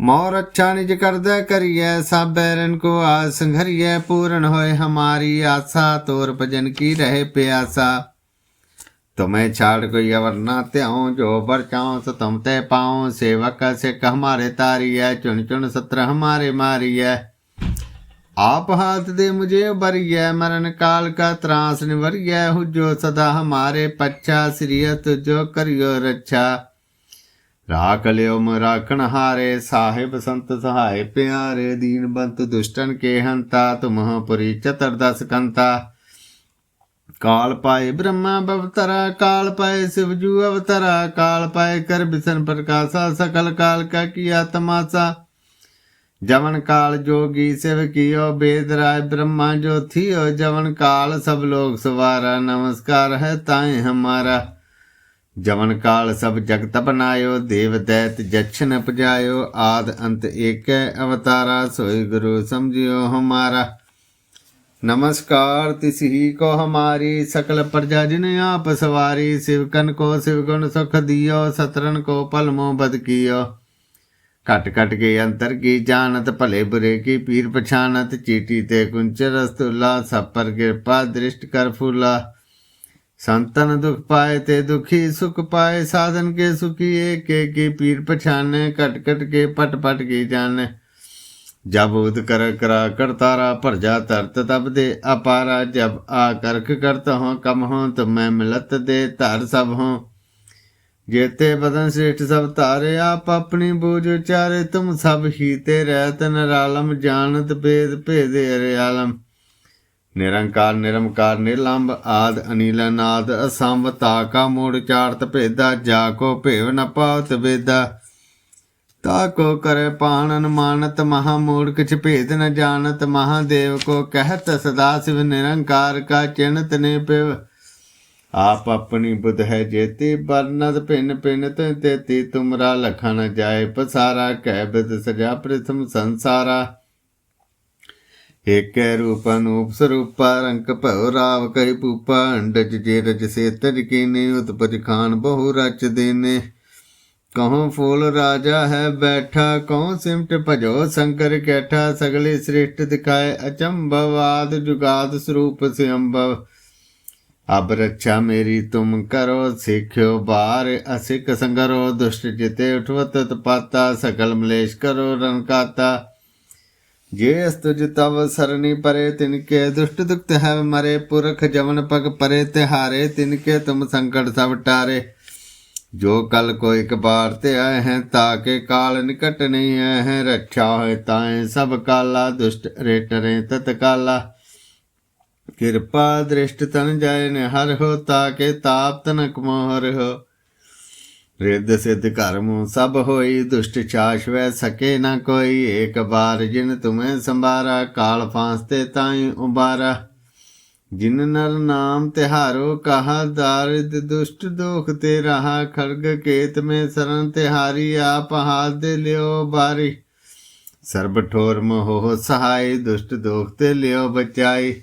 ਮੋਰ ਅੱਛਾ ਨਿਜ ਕਰਦਾ ਕਰੀਐ ਸਭ ਬੈਰਨ ਕੋ ਆਸ ਸੰਘਰੀਐ ਪੂਰਨ ਹੋਏ ਹਮਾਰੀ ਆਸਾ, ਤੋਰ ਭਜਨ ਕੀ ਰਹੇ ਪਿਆਸਾ। ਤੁਮੇ ਛਾੜ ਕੋਈ ਅਵਰ ਨਾ ਧਿਆਉ, ਜੋ ਬਰ ਚਾਉ ਸੋ ਤੁਮ ਤੇ ਪਾਉ, ਸੇਵਕ ਸਿੱਖ ਹਮਾਰੇ ਤਾਰੀਐ, ਚੁਣ ਚੁਣ ਸਤਰ ਹਮਾਰੇ ਮਾਰੀਐ। ਆਪ ਹਾਥ ਦੇ ਮੁਝੇ ਬਰੀਐ ਮਰਨ ਕਾਲ ਕਾ ਤਰਾਸ ਨਿਵਰੀਐ, ਹੁਜੋ ਸਦਾ ਹਮਾਰੇ ਪੱਛਾ ਸ੍ਰੀਅਤ ਜੋ ਕਰਿਓ ਰੱਛਾ। ਰਾਖ ਲਿਓ ਮ ਰਾਖਣ ਹਾਰੇ ਸਾਹਿਬ ਸੰਤ ਸਹਾਇ ਪਿਆਰੇ ਦੀਨ ਬੰਤ ਦੁਸ਼ਟਨ ਕੇ ਹੰਤਾ ਤੁਮਹ ਪੁਰੀ ਚਤਰ ਦਸ ਕੰਤਾ ਕਾਲ ਪਾਏ ਬ੍ਰਹਮਾ ਬਵਤਰਾ ਕਾਲ ਪਾਏ ਸਿਵਜੂ ਅਵਤਰਾ ਕਾਲ ਪਾਏ ਕਰ ਬਿਸਨ ਪ੍ਰਕਾਸ਼ਾ ਸਕਲ ਕਾਲ ਕਾ ਕੀਆ ਤਮਾਸਾ ਜਵਨ ਕਾਲ ਜੋਗੀ ਸਿਵ ਕੀਓ ਬੇਦ ਰਾਏ ਬ੍ਰਹਮਾ ਜੋ ਥਿਓ ਜਵਨ ਕਾਲ ਸਭ ਲੋਕ ਸਵਾਰਾ ਨਮਸਕਾਰ ਹੈ ਤਾਏ ਹਮਾਰਾ ਜਵਨ ਕਾਲ ਸਭ ਜਗਤ ਬਨਾਇਓ ਦੇਵ ਦੈਤ ਜਛਨ ਪਜਾਇਓ, ਆਦ ਅੰਤ ਏਕੈ ਅਵਤਾਰਾ, ਸੋਈ ਗੁਰੂ ਸਮਝਿਓ ਹਮਾਰਾ। ਨਮਸਕਾਰ ਤਿਸ ਕੋ ਹਮਾਰੀ, ਸਕਲ ਪ੍ਰਜਾ ਜਿਨ ਆਪ ਸਵਾਰੀ ਸਿਵਕਨ ਕੋ ਸਿਵਗੁਣ ਸੁਖ ਦਿਓ ਸਤਰਨ ਕੋ ਪਲਮੋ ਬਦ ਕੀਓ। ਘਟ ਘਟ ਕੇ ਅੰਤਰ ਕੀ ਜਾਣਤ, ਭਲੇ ਬੁਰੇ ਕੀ ਪੀਰ ਪਛਾਨਤ ਚੀਟੀ ਤੇ ਕੁੰਚਰ ਅਸਤੁਲਾ ਸਭ ਪਰ ਕਿਰਪਾ ਦ੍ਰਿਸ਼ਟ ਕਰ ਫੂਲਾ। ਸੰਤਨ ਦੁਖ ਪਾਏ ਤੇ ਦੁਖੀ ਸੁਖ ਪਾਏ, ਸਾਧਨ ਕੇ ਸੁਖੀ ਏਕ ਏਕੀ, ਪੀਰ ਪਛਾਨੇ, ਘਟ ਘਟ ਕੇ ਪਟ ਪਟ ਕੀ ਜਾਣੇ। ਜਬ ਉਦ ਕਰ ਕਰਾ ਕਰਤਾਰਾ ਭਰ ਜਾ ਤਰਤ ਤਬ ਦੇ ਅਪਾਰਾ, ਜਬ ਆ ਕਰਖ ਕਰਤ ਹੋ ਕਮ ਹੋ ਤੁ ਮੈਂ ਮਿਲਤ ਦੇ ਧਰ ਸਭ ਹੋ। ਜੇਤੇ ਬਦਨ ਸ੍ਰਿਸ਼ਟ ਸਭ ਤਾਰੇ ਆਪ ਆਪਣੀ ਬੂਝ ਉਚਾਰੇ, ਤੁਮ ਸਭ ਹੀ ਤੇ ਰਹਿਤ ਨਰਾਲਮ, ਜਾਣਤ ਭੇਦ ਭੇਦੇ ਅਰੇ ਆਲਮ ਨਿਰੰਕਾਰ, ਨਿਰਮਕਾਰ, ਨਿਰਲੰਭ ਆਦ ਅਨੀਲਨਾਦ ਅਸੰਭ ਤਾਕਾ, ਮੂੜ ਚਾਰਤ ਭੇਦਾ, ਜਾ ਕੋ ਭੇਵ ਨ ਪਾਉਤ ਵੇਦਾ। ਤਾ ਕੋ ਕਰੇ ਪਾਣਨ ਮਾਨਤ ਮਹਾ ਮੂੜ ਕਿਛ ਭੇਦ ਨ ਜਾਣਤ ਮਹਾਦੇਵ ਕੋ ਕਹਿਤ, ਸਦਾ ਸਿਵ ਨਿਰੰਕਾਰ ਕਾ ਚਿੰਤ ਨੇ ਪਿਵ। ਆਪ ਆਪਣੀ ਬੁੱਧ ਹੈ ਜੇਤੀ, ਬਰਨਦ ਭਿੰਨ ਭਿੰਨ ਤੇ ਤੇਤੀ, ਤੁਮਰਾ ਲਖਣ ਜਾਏ ਪਸਾਰਾ, ਕਹਿ ਬਿਦ ਸਜਾ ਪ੍ਰਥਮ ਸੰਸਾਰਾ। ਏਕੈ ਰੂਪ ਅਨੂਪ ਸਰੂਪਾ ਰੰਗ ਭਉ ਰਾਵ ਕਹਿ ਪੂਪਾ ਅੰਡਜ ਜੇ ਰਜ ਸੇ ਤਜ ਕੀਨੇ, ਉਤਪਜ ਖਾਨ ਬਹੁ ਰਚ ਦੇਨੇ। ਕਹਉ ਫੂਲ ਰਾਜਾ ਹੈ ਬੈਠਾ, ਕਹਉ ਸਿਮਟ ਭਜੋ ਸ਼ੰਕਰ ਕੈਠਾ, ਸਗਲੇ ਸ੍ਰਿਸ਼ਟ ਦਿਖਾਏ ਅਚੰਭਵ, ਆਦ ਜੁਗਾਦ ਸਰੂਪ ਸਿਅੰਭਵ। ਅਬ ਰੱਛਾ ਮੇਰੀ ਤੁਮ ਕਰੋ, ਸਿੱਖਿਓ ਬਾਰ ਅਸਿਕ ਸੰਗਰੋ, ਦੁਸ਼ਟ ਜਿਤੇ ਉਠਵਤ ਤਪਾਤਾ ਸਕਲ ਮਲੇਸ਼ ਕਰੋ ਰਨਕਾਤਾ ਜੇ ਅਸਤ ਜਿਤਵ ਸਰਣੀ ਪਰੇ ਤਿਨ ਕੇ ਦੁਸ਼ਟ ਦੁਖਤ ਹੈ ਮਰੇ, ਪੁਰਖ ਜਵਨ ਪਗ ਪਰੇ, ਤਿਹਾਰੇ ਤਿਨ ਕੇ ਤੁਮ ਸੰਕਟ ਸਭ ਟਾਰੇ। ਜੋ ਕਲ ਕੋ ਇੱਕ ਬਾਰ ਤੇ ਆਏ ਹੈ, ਤਾਂ ਕੇ ਕਾਲ ਨਿਕਟ ਨਹੀਂ ਆਏ ਹੈ, ਰੱਖਿਆ ਹੋਇ ਤਾਏ ਸਭ ਕਾਲਾ, ਦੁਸ਼ਟ ਰੇਟਰੇ ਤਤਕਾਲਾ ਕਿਰਪਾ ਦ੍ਰਿਸ਼ਟ ਤਨ ਜਾਏ ਨੇ ਹਰ ਹੋ, ਤਾਂ ਕੇ ਤਾਪ ਤਨਕ ਮੋਹਰ ਹੋ। ਰਿੱਧ ਸਿੱਧ ਕਰਮ ਸਭ ਹੋਈ, ਦੁਸ਼ਟ ਚਾਸ਼ਵੈ ਸਕੇ ਨਾ ਕੋਈ। ਏਕ ਬਾਰ ਜਿਨ ਤੁਮੇ ਸੰਭਾਰਾ, ਕਾਲ ਫਾਂਸ ਤੇ ਤਾਈ ਉਬਾਰਾ। ਜਿਨ ਨਰ ਨਾਮ ਤਿਹਾਰੋ, ਕਹਾ ਦਾਰਿਦ ਦੁਸ਼ਟ ਦੋਖ ਤੇ ਰਹਾ। ਖੜਗ ਕੇਤ ਮੇ ਸਰਨ ਤਿਹਾਰੀ, ਆਪ ਹਾਥ ਦੇ ਲਿਓ ਬਾਰੀ। ਸਰਬ ਠੋਰ ਮੋਹ ਸਹਾਈ, ਦੁਸ਼ਟ ਦੋਖ ਤੇ ਲਿਓ ਬਚਾਈ।